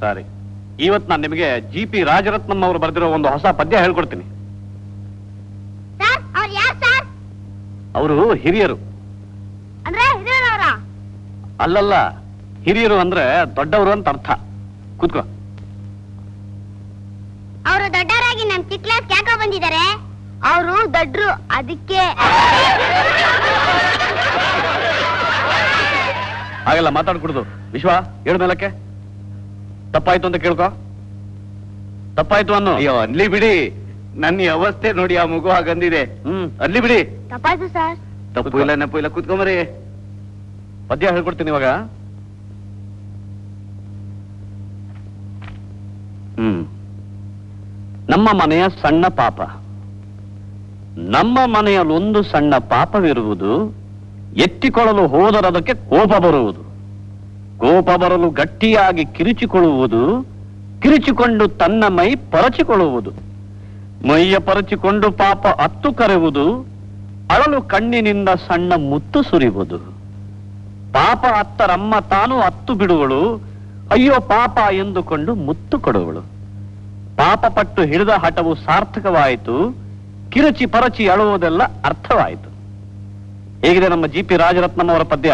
ಸರಿ. ಇವತ್ತು ನಾನು ನಿಮಗೆ ಜಿ ಪಿ ರಾಜರತ್ನಂ ಅವರು ಬರೆದಿರೋ ಒಂದು ಹೊಸ ಪದ್ಯ ಹೇಳ್ಕೊಡ್ತೀನಿ. ಸರ್ ಅವ್ರು ಯಾರು ಸರ್ ಅವರು ಹಿರಿಯರು. ಅಂದ್ರೆ ಹಿರಿಯರವರ? ಅಲ್ಲಲ್ಲ ಹಿರಿಯರು ಅಂದ್ರೆ ದೊಡ್ಡವರು ಅಂತ ಅರ್ಥ. ಕೂತ್ಕೋ. ಅವರು ದೊಡ್ಡವರಾಗಿ ನಮ್ ಚಿಕ್ಕ ಕ್ಲಾಸ್ ಯಾಕ ಬಂದಿದ್ದಾರೆ? ಅವರು ದೊಡ್ಡರು ಅದಕ್ಕೆ. ಹಾಗೆಲ್ಲ ಮಾತಾಡ್ಕೊಡುದು. ವಿಶ್ವ ಏಳು ಮೇಲಕ್ಕೆ? ತಪ್ಪಾಯ್ತು ಅಂತ ಕೇಳ್ಕೊ. ತಪ್ಪಾಯ್ತು ಅನ್ನು. ಅಯ್ಯೋ ಅನ್ಲಿ ಬಿಡಿ. ನನ್ನ ಅವಸ್ಥೆ ನೋಡಿ ಆ ಮಗು ಹಾಗಂದಿದೆ. ಹ್ಮ್. ಅಲ್ಲಿ ಬಿಡಿ. ತಪ್ಪಾಯ್ತು ಸರ್. ತಪ್ಪು ಇಲ್ಲ ನೆಪ್ಪು ಇಲ್ಲ ಕುತ್ಕೊಂಬರಿ. ಪದ್ಯ ಹೇಳ್ಕೊಡ್ತೀನಿ ಇವಾಗ. ಹ್ಮ್. ನಮ್ಮ ಮನೆಯ ಸಣ್ಣ ಪಾಪ. ನಮ್ಮ ಮನೆಯಲ್ಲೊಂದು ಸಣ್ಣ ಪಾಪವಿರುವುದು ಎತ್ತಿಕೊಳ್ಳಲು ಹೋದರದಕ್ಕೆ ಕೋಪ ಬರುವುದು. ಕೋಪ ಬರಲು ಗಟ್ಟಿಯಾಗಿ ಕಿರಿಚಿಕೊಳ್ಳುವುದು, ಕಿರಿಚಿಕೊಂಡು ತನ್ನ ಮೈ ಪರಚಿಕೊಳ್ಳುವುದು, ಮೈಯ ಪರಚಿಕೊಂಡು ಪಾಪ ಅತ್ತು ಕರೆಯುವುದು ಅಳಲು ಕಣ್ಣಿನಿಂದ ಸಣ್ಣ ಮುತ್ತು ಸುರಿಯುವುದು ಪಾಪ ಅತ್ತರಮ್ಮ ತಾನು ಅತ್ತು ಬಿಡುವಳು, ಅಯ್ಯೋ ಪಾಪ ಎಂದುಕೊಂಡು ಮುತ್ತು ಕೊಡುವಳು. ಪಾಪ ಪಟ್ಟು ಹಿಡಿದ ಹಠವು ಸಾರ್ಥಕವಾಯಿತು, ಕಿರುಚಿ ಪರಚಿ ಅಳುವುದೆಲ್ಲ ಅರ್ಥವಾಯಿತು. ಹೇಗಿದೆ ನಮ್ಮ ಜಿ ಪಿ ರಾಜರತ್ನಂ ಪದ್ಯ?